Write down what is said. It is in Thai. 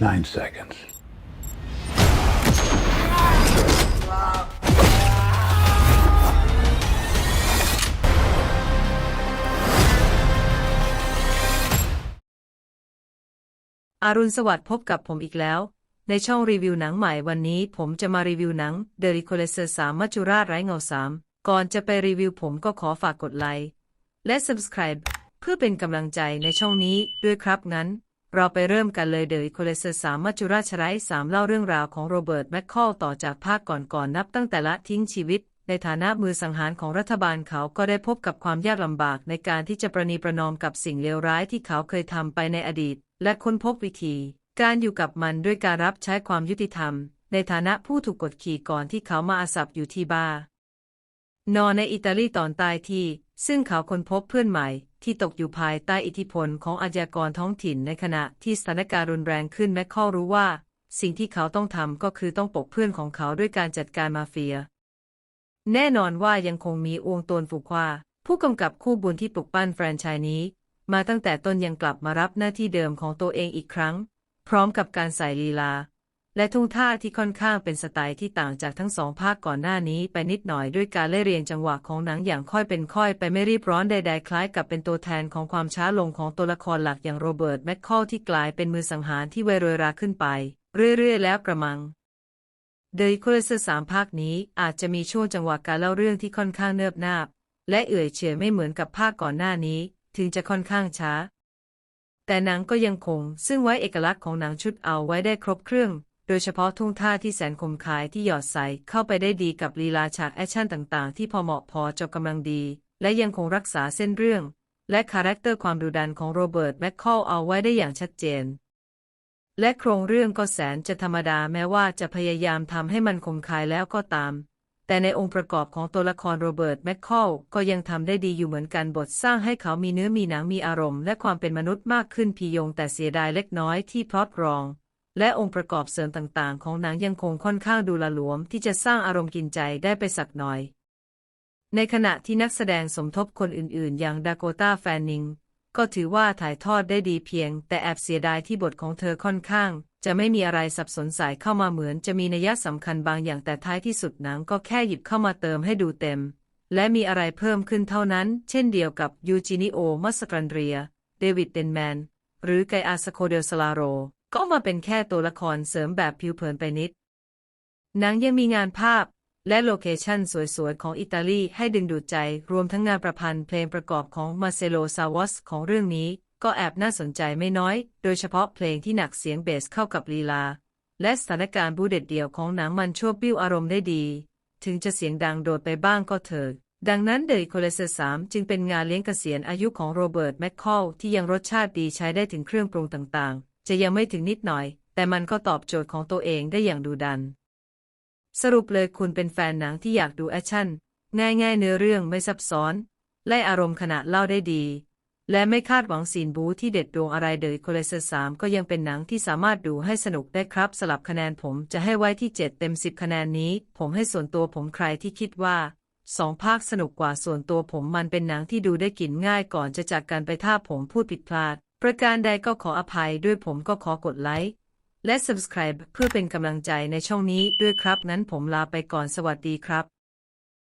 Nine seconds. อารุณสวัสดิ์พบกับผมอีกแล้ว ในช่องรีวิวหนังใหม่วันนี้ผมจะมารีวิวหนัง The r e c o l l e c t o r 3มัจจุราชไร้เงาสามก่อนจะไปรีวิวผมก็ขอฝากกดไลค์และ Subscribe เพื่อเป็นกำลังใจในช่องนี้ด้วยครับงั้น เราไปเริ่มกันเลย The r e c o l l e c t o r 3มัจจุราชไร้สามเล่าเรื่องราวของโรเบิร์ตแมคคอลต่อจากภาคก่อนๆนับตั้งแต่ละทิ้งชีวิต ในฐานะมือสังหารของรัฐบาลเขาก็ได้พบกับความยากลำบากในการที่จะประนีประนอมกับสิ่งเลวร้ายที่เขาเคยทำไปในอดีต และค้นพบวิธี การอยู่กับมันด้วยการรับใช้ความยุติธรรม ในฐานะผู้ถูกกดขี่ก่อนที่เขามาอาศัยอยู่ที่บาร์ นอนในอิตาลีตอนใต้ที่ ซึ่งเขาค้นพบเพื่อนใหม่ ที่ตกอยู่ภายใต้อิทธิพลของอาชญากรท้องถิ่นในขณะที่สถานการณ์รุนแรงขึ้นแมคคอรู้ว่า สิ่งที่เขาต้องทำก็คือต้องปกเพื่อนของเขาด้วยการจัดการมาเฟีย แน่นอนว่ายังคงมีอวงตนฝูกว่าผู้กำกับคู่บุญที่ปลุกปั้นแฟรนไชส์นี้ มาตั้งแต่ต้นยังกลับมารับหน้าที่เดิมของตัวเองอีกครั้ง พร้อมกับการใส่ลีลา และทุ่งท่าที่ค่อนข้างเป็นสไตล์ที่ต่างจากทั้งสองภาคก่อนหน้านี้ไปนิดหน่อยด้วยการเล่เรียงจังหวะของหนังอย่างค่อยเป็นค่อยไปไม่รีบร้อนใดๆคล้ายกับเป็นตัวแทนของความช้าลงของตัวละครหลักอย่างโรเบิร์ตแมคคอลที่กลายเป็นมือสังหารที่เวโรยราขึ้นไป เรื่อยๆ แล้วกระมังเดย์คูลเซอร์สามภาคนี้อาจจะมีช่วงจังหวะการเล่าเรื่องที่ค่อนข้างเนิบนาบ และเอื่อยเฉยไม่เหมือนกับภาคก่อนหน้านี้ ถึงจะค่อนข้างช้า แต่หนังก็ยังคง ซึ่งไว้เอกลักษณ์ของหนังชุดเอาไว้ได้ครบเครื่อง โดยเฉพาะทุ่งท่าที่แสนคมคายที่หยอดใส่เข้าไปได้ดีกับลีลาฉากแอคชั่นต่างๆ ที่พอเหมาะพอจบกำลังดี และยังคงรักษาเส้นเรื่อง และคาแรคเตอร์ความดุดันของโรเบิร์ตแมคคอลเอาไว้ได้อย่างชัดเจน และโครงเรื่องก็แสนจะธรรมดาแม้ว่าจะพยายามทำให้มันคมคายแล้วก็ตาม แต่ในองค์ประกอบของตัวละครโรเบิร์ตแมคคอลก็ยังทำได้ดีอยู่เหมือนกันบทสร้างให้เขามีเนื้อมีหนังมีอารมณ์ และความเป็นมนุษย์มากขึ้นพียงแต่เสียดายเล็กน้อยที่พล็อตรอง และองค์ประกอบเสริมต่างๆ ของหนังยังคงค่อนข้างดูละหลวมที่จะสร้างอารมณ์กินใจได้ไปสักหน่อย ในขณะที่นักแสดงสมทบคนอื่นๆ อย่างดาโกตาแฟนนิงก็ถือว่าถ่ายทอดได้ดีเพียง แต่แอบเสียดายที่บทของเธอค่อนข้าง จะไม่มีอะไรสับสนสายเข้ามาเหมือนจะมีนัยสำคัญบางอย่างแต่ท้ายที่สุดหนังก็แค่หยิบเข้ามาเติมให้ดูเต็ม และมีอะไรเพิ่มขึ้นเท่านั้น เช่นเดียวกับยูจินิโอมัสกรันเรีย เดวิดเดนแมน หรือไกอาสโคเดลสลาโร ก็มาเป็นแค่ตัวละครเสริมแบบผิวเผินไปนิด หนังยังมีงานภาพและโลเคชั่นสวยๆ ของอิตาลีให้ดึงดูดใจ รวมทั้งงานประพันธ์เพลงประกอบของมาเซโลซาวอสของเรื่องนี้ ก็แอบน่าสนใจไม่น้อย โดยเฉพาะเพลงที่หนักเสียงเบสเข้ากับลีลา และสถานการณ์บูเด็ดเดี่ยวของหนังมันช่วยบิ้วอารมณ์ได้ดี ถึงจะเสียงดังโดดไปบ้างก็เถิดดังนั้นเดย์โคเลเซสามจึงเป็นงานเลี้ยงเกษียณอายุของโรเบิร์ตแมคคอลที่ยังรสชาติดีใช้ได้ถึงเครื่องปรุงต่างๆ จะยังไม่ถึงนิดหน่อย แต่มันก็ตอบโจทย์ของตัวเองได้อย่างดูดัน สรุปเลยคุณเป็นแฟนหนังที่อยากดูแอคชั่น ง่ายๆเนื้อเรื่องไม่ซับซ้อน ไล่อารมณ์ขณะเล่าได้ดี และไม่คาดหวังซีนบูที่เด็ดดวงอะไรเดยโคเลเซอร์สามก็ยังเป็นหนังที่สามารถดูให้สนุกได้ครับ สลับคะแนนผมจะให้ไว้ที่ 7 เต็ม 10 คะแนนนี้ ผมให้ส่วนตัวผมใครที่คิดว่าสองภาคสนุกกว่าส่วนตัวผมมันเป็นหนังที่ดูได้กินง่ายก่อนจะจากกันไปถ้าผมพูดผิดพลาด ประการใดก็ขออภัยด้วยผมก็ขอกดไลค์และ subscribe เพื่อเป็นกำลังใจในช่องนี้ด้วยครับ นั้นผมลาไปก่อนสวัสดีครับ